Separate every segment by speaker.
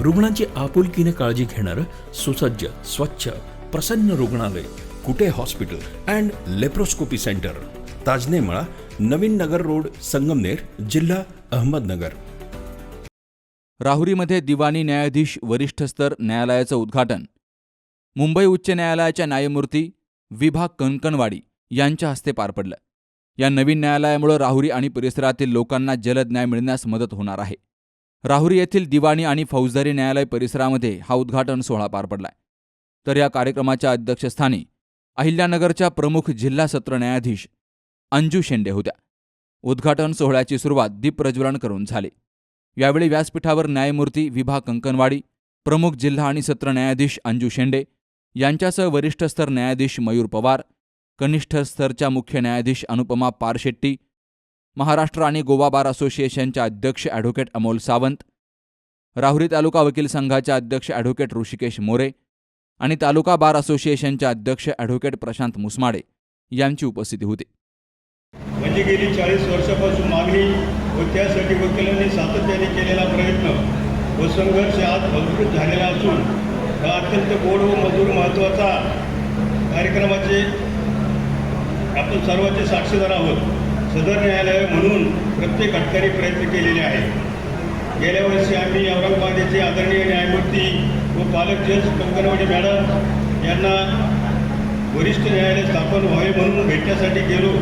Speaker 1: रुग्णांची आपुलकीने काळजी घेणारं सुसज्ज स्वच्छ प्रसन्न रुग्णालय Kute hospital and laparoscopy centre. Tajnemala Navin Nagar road Sangamner जिल्हा अहमदनगर.
Speaker 2: राहुरीमध्ये दिवाणी न्यायाधीश वरिष्ठ स्तर न्यायालयाचं उद्घाटन. मुंबई उच्च न्यायालयाच्या न्यायमूर्ती विभाग कणकणवाडी यांच्या हस्ते पार पडलं. या नवीन न्यायालयामुळे राहुरी आणि परिसरातील लोकांना जलद न्याय मिळण्यास मदत होणार आहे. राहुरी येथील दिवाणी आणि फौजदारी न्यायालय परिसरामध्ये हा उद्घाटन सोहळा पार पडलाय. तर या कार्यक्रमाच्या अध्यक्षस्थानी अहिल्यानगरच्या प्रमुख जिल्हा सत्र न्यायाधीश अंजू शेंडे होत्या. उद्घाटन सोहळ्याची सुरुवात दीपप्रज्वलन करून झाली. यावेळी व्यासपीठावर न्यायमूर्ती विभा कंकनवाडी प्रमुख जिल्हा आणि सत्र न्यायाधीश अंजू शेंडे यांच्यासह वरिष्ठ स्तर न्यायाधीश मयूर पवार कनिष्ठ स्तरच्या मुख्य न्यायाधीश अनुपमा पारशेट्टी महाराष्ट्र आणि गोवा बार असोसिएशनच्या अध्यक्ष ॲडव्होकेट अमोल सावंत राहुरी तालुका वकील संघाच्या अध्यक्ष ॲडव्होकेट ऋषिकेश मोरे आणि तालुका बार असोसिएशनच्या अध्यक्ष ॲडव्होकेट प्रशांत मुसमाडे यांची उपस्थिती होती.
Speaker 3: म्हणजे गेली चाळीस वर्षापासून मागणी व त्यासाठी वकिलांनी सातत्याने केलेला प्रयत्न व संघर्ष आज भरपूर झालेला असून हा अत्यंत गोड व मधुर महत्त्वाचा कार्यक्रमाचे आपण सर्वांचे साक्षीदार आहोत. सदर न्यायालय म्हणून प्रत्येक घटकाने प्रयत्न केलेले आहेत. गेल्या वर्षी आम्ही औरंगाबाद येथे आदरणीय न्यायमूर्ती व पालक जज कंकणवाडी मॅडम यांना वरिष्ठ न्यायालय स्थापन व्हावे म्हणून भेटण्यासाठी गेलो.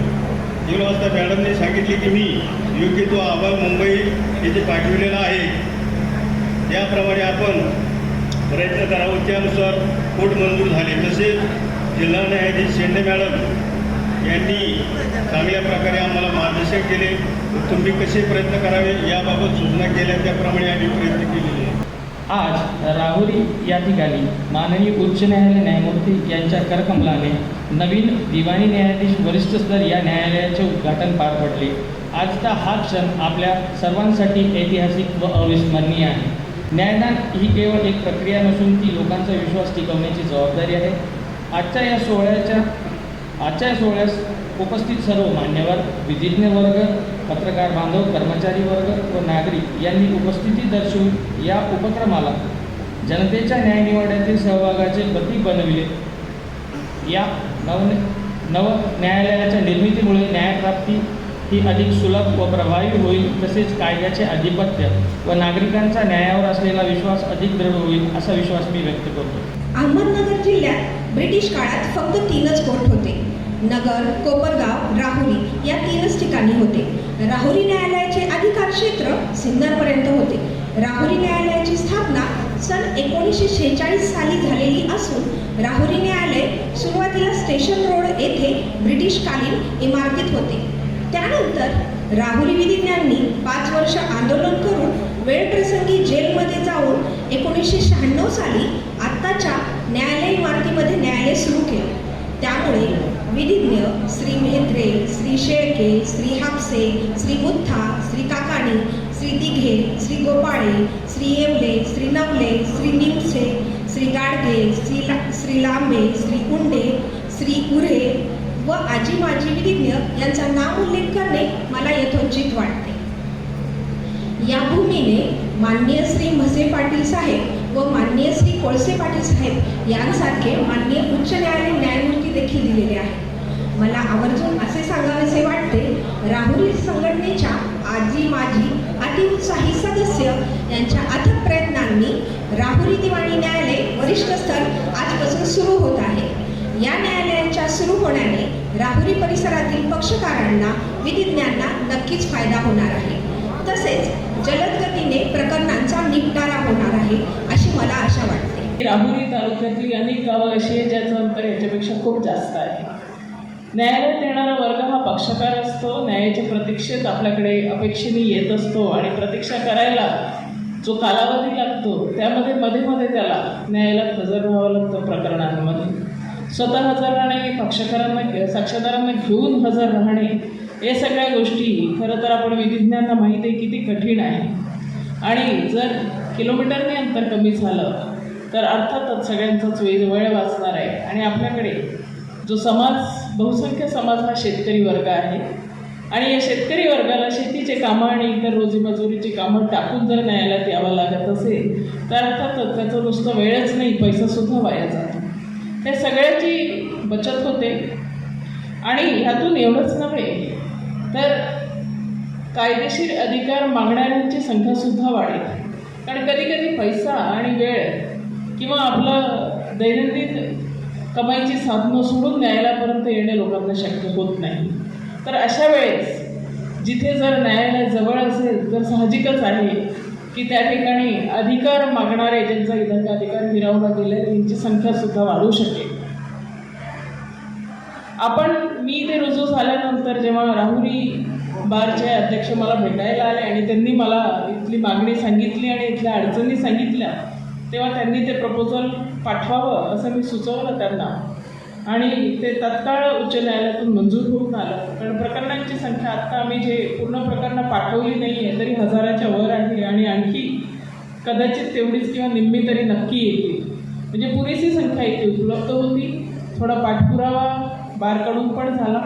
Speaker 3: गेलो असता मॅडमने सांगितले की मी योग्य तो अहवाल मुंबई येथे पाठविलेला आहे. त्याप्रमाणे आपण प्रयत्न करावं. त्यानुसार कोर्ट मंजूर झाले. तसेच जिल्हा न्यायाधीश शेंडे मॅडम यांनी चांगल्या प्रकारे आम्हाला मार्गदर्शन केले. तुम्ही कसे प्रयत्न करावे याबाबत सूचना केल्या. त्याप्रमाणे आम्ही प्रयत्न केलेले
Speaker 4: आज राहुरी या ठिकाणी माननीय उच्च न्यायालय न्यायमूर्ती यांच्या करकमलाने नवीन दिवाणी न्यायाधीश वरिष्ठ स्तर या न्यायालयाचे उद्घाटन पार पडले. आजचा हा क्षण आपल्या सर्वांसाठी ऐतिहासिक व अविस्मरणीय आहे. न्यायदान ही केवळ एक प्रक्रिया नसून ती लोकांचा विश्वास टिकवण्याची जबाबदारी आहे. आजच्या या सोहळ्याच्या आजच्या सोहळ्यास उपस्थित सर्व मान्यवर विधिज्ञ वर्ग पत्रकार बांधव कर्मचारी वर्ग व नागरिक यांनी उपस्थिती दर्शवून या उपक्रमाला जनतेच्या न्यायनिवाड्यातील सहभागाचे प्रतीक बनविले. या नव नव न्यायालयाच्या निर्मितीमुळे न्यायप्राप्ती ही अधिक सुलभ व प्रभावी होईल तसेच कायद्याचे आधिपत्य व नागरिकांचा न्यायावर असलेला विश्वास अधिक दृढ होईल असा विश्वास मी व्यक्त करतो.
Speaker 5: अहमदनगर जिल्ह्यात ब्रिटिश काळात फक्त तीनच कोर्ट होते. नगर कोपरगाव राहुरी या तीनच ठिकाणी होते. राहुरी न्यायालयाचे अधिकार क्षेत्र सिन्नरपर्यंत होते. राहुरी न्यायालयाची स्थापना सन एकोणीसशे शेहेचाळीस साली झालेली असून राहुरी न्यायालय सुरुवातीला स्टेशन रोड येथे ब्रिटिशकालीन इमारतीत होते. त्यानंतर राहुरी विधिज्ञांनी पाच वर्ष आंदोलन करून वेळप्रसंगी जेलमध्ये जाऊन एकोणीसशे शहाण्णव साली आत्ताच्या न्यायालय इमारतीमध्ये न्यायालय सुरू केलं. त्यामुळे विधिज्ञ श्री मेहत्रे श्री शेळके श्री हापसे श्री मुथा श्री काकाणी श्री दिघे श्री गोपाळे श्री येवले श्री नवले श्री निमसे श्री गाडगे श्री ला श्री लांबे श्री कुंडे श्री उरे व आजी माजी विधिज्ञ यांचा नाव उल्लेख करणे मला यथोचित वाटते. या भूमीने माननीय श्री म्हसे पाटील साहेब व माननीय श्री कोळसे पाटील साहेब यांसारखे माननीय उच्च न्यायालय न्यायमूर्ती देखील दिलेले आहेत. मला आवर्जून असे सांगावेसे वाटते राहुरी संघटनेच्या आजी माजी अतिउत्साही सदस्य यांच्या अथक प्रयत्नांनी राहुरी दिवाणी न्यायालय वरिष्ठ स्तर आजपासून सुरू होत आहे. या न्यायालयाच्या सुरू होण्याने राहुरी परिसरातील पक्षकारांना विधिज्ञांना नक्कीच फायदा होणार आहे. तसेच जलद गतीने प्रकरणांचा निपटारा होणार आहे अशी मला आशा वाटते.
Speaker 6: राहुरी तालुक्यातली अनेक गावं अशी आहेत ज्याचं अंतर याच्यापेक्षा खूप जास्त आहे. न्यायालयात येणारा वर्ग हा पक्षकार असतो न्यायाच्या प्रतीक्षेत आपल्याकडे अपेक्षेने येत असतो आणि प्रतीक्षा करायला जो कालावधी लागतो त्यामध्ये मध्ये मध्ये त्याला न्यायालयात हजर व्हावं लागतं प्रकरणांमध्ये. स्वतः हजर राहणे पक्षकारांना साक्षीदारांना घेऊन हजर राहणे या सगळ्या गोष्टी खरं तर आपण विधिज्ञांना माहीत आहे किती कठीण आहे. आणि जर किलोमीटरने अंतर कमी झालं तर अर्थातच सगळ्यांचाच वेळ वेळ वाचणार आहे. आणि आपल्याकडे जो समाज बहुसंख्य समाज हा शेतकरी वर्ग आहे. आणि या शेतकरी वर्गाला शेतीचे कामं आणि इतर रोजीमजुरीची कामं टाकून जर न्यायालयात यावं लागत असेल तर अर्थातच त्याचं नुसतं वेळच नाही पैसासुद्धा वाया जातो. त्या सगळ्याची बचत होते. आणि ह्यातून एवढंच नव्हे तर कायदेशीर अधिकार मागणाऱ्यांची संख्यासुद्धा वाढेल. कारण कधी कधी पैसा आणि वेळ किंवा आपलं दैनंदिन कमाईची साधनं सोडून न्यायालयापर्यंत येणे लोकांना शक्य होत नाही. तर अशा वेळेस जिथे जर न्यायालय जवळ असेल तर साहजिकच आहे की त्या ठिकाणी अधिकार मागणारे ज्यांचा इतर अधिकार हिरावला गेले त्यांची संख्यासुद्धा वाढू शकेल. आपण मी ते रुजू झाल्यानंतर जेव्हा राहुरी बारचे अध्यक्ष मला भेटायला आले आणि त्यांनी मला इथली मागणी सांगितली आणि इथल्या अडचणी सांगितल्या तेव्हा त्यांनी ते प्रपोजल पाठवावं असं मी सुचवलं त्यांना. आणि ते तत्काळ उच्च न्यायालयातून मंजूर होऊन आलं. कारण प्रकरणांची संख्या आत्ता आम्ही जे पूर्ण प्रकरणं पाठवली नाही आहे तरी हजाराच्या वर आहे आणि आणखी कदाचित तेवढीच किंवा निम्मी तरी नक्की येतील. म्हणजे पुरेशी संख्या इथे उपलब्ध होती. थोडा पाठपुरावा बारकडून पण झाला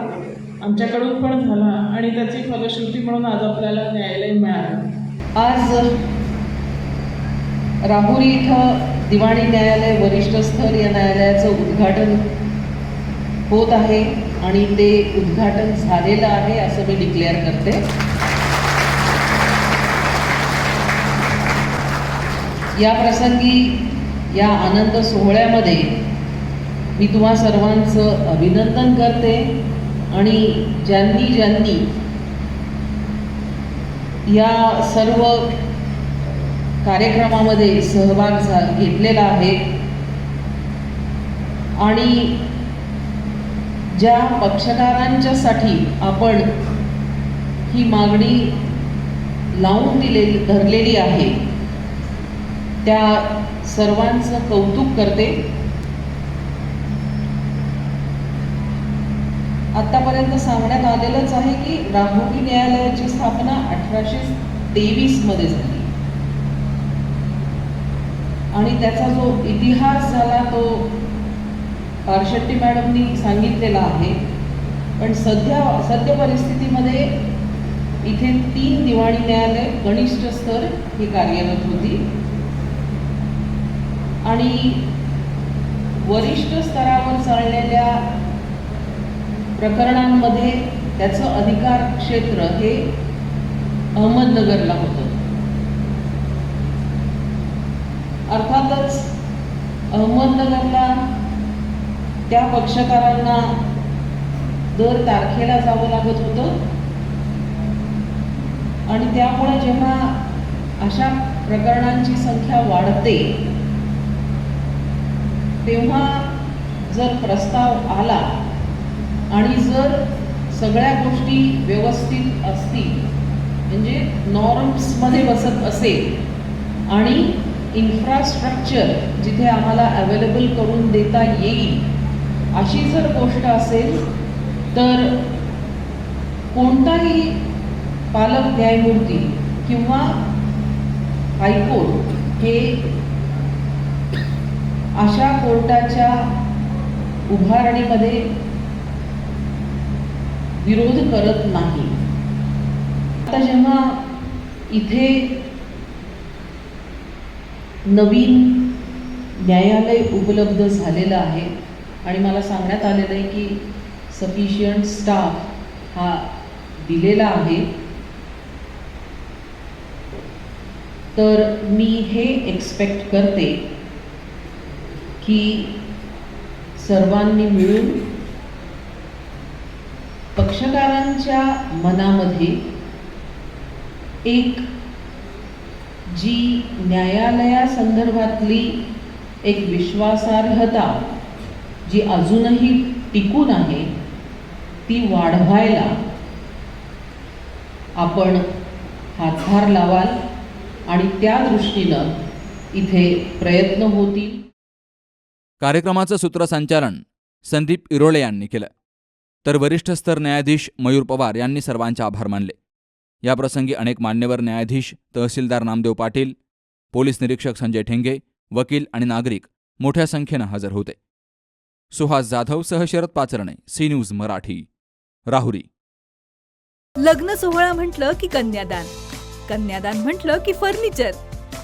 Speaker 6: आमच्याकडून पण झाला आणि त्याची फलश्रुती म्हणून आज आपल्याला न्यायालय मिळालं.
Speaker 7: आज राहुरी इथं दिवाणी न्यायालय वरिष्ठ स्तर या न्यायालयाचं उद्घाटन होत आहे आणि ते उद्घाटन झालेलं आहे असं मी डिक्लेअर करते. या प्रसंगी या आनंद सोहळ्यामध्ये मी तुम्हा सर्वांचं अभिनंदन करते आणि ज्यांनी ज्यांनी या सर्व कार्यक्रमामध्ये सहभाग झा घेतलेला आहे आणि ज्या पक्षकारांच्यासाठी आपण ही मागणी लावून दिले धरलेली आहे त्या सर्वांचं कौतुक करते. आत्तापर्यंत सांगण्यात आलेलंच आहे की राहुरी न्यायालयाची स्थापना अठराशे तेवीसमध्ये झाली. आणि त्याचा जो इतिहास झाला तो पारशेट्टी मॅडमनी सांगितलेला आहे. पण सध्या सद्य परिस्थितीमध्ये इथे तीन दिवाणी न्यायालय कनिष्ठ स्तर ही कार्यरत होती. आणि वरिष्ठ स्तरावर चाललेल्या प्रकरणांमध्ये त्याचं अधिकार क्षेत्र हे अहमदनगरला होतं. अर्थातच अहमदनगरला त्या पक्षकारांना दर तारखेला जावं लागत होतं. आणि त्यामुळे जेव्हा अशा प्रकरणांची संख्या वाढते तेव्हा जर प्रस्ताव आला आणि जर सगळ्या गोष्टी व्यवस्थित असतील म्हणजे नॉर्म्समध्ये बसत असेल आणि इन्फ्रास्ट्रक्चर जिथे आम्हाला अवेलेबल करून देता येईल अशी जर गोष्ट असेल तर कोणताही पालक न्यायमूर्ती किंवा हायकोर्ट हे अशा कोर्टाच्या उभारणीमध्ये विरोध करत नाही. आता जेव्हा इथे नवीन न्यायालय उपलब्ध झालेलं आहे आणि मला सांगण्यात आलेलं आहे की सफिशियंट स्टाफ हा दिलेला आहे तर मी हे एक्सपेक्ट करते की सर्वांनी मिळून पक्षकारांच्या मनामध्ये एक जी न्यायालयासंदर्भातली एक विश्वासार्हता जी अजूनही टिकून आहे ती वाढवायला आपण हातभार लावाल आणि त्या दृष्टीनं इथे प्रयत्न होतील.
Speaker 2: कार्यक्रमाचं सूत्रसंचालन संदीप इरोळे यांनी केलं. तर वरिष्ठ स्तर न्यायाधीश मयूर पवार यांनी सर्वांचे आभार मानले. याप्रसंगी अनेक मान्यवर न्यायाधीश तहसीलदार नामदेव पाटील पोलीस निरीक्षक संजय ठेंगे वकील आणि नागरिक मोठ्या संख्येनं हजर होते. सुहास जाधव सह शरद पाचरणे सी न्यूज मराठी राहुरी.
Speaker 8: लग्न सोहळा म्हटलं की कन्यादान कन्यादान म्हटलं की फर्निचर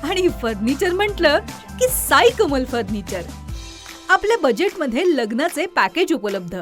Speaker 8: आणि फर्निचर म्हटलं की साई कमल फर्निचर. आपल्या बजेटमध्ये लग्नाचे पॅकेज उपलब्ध.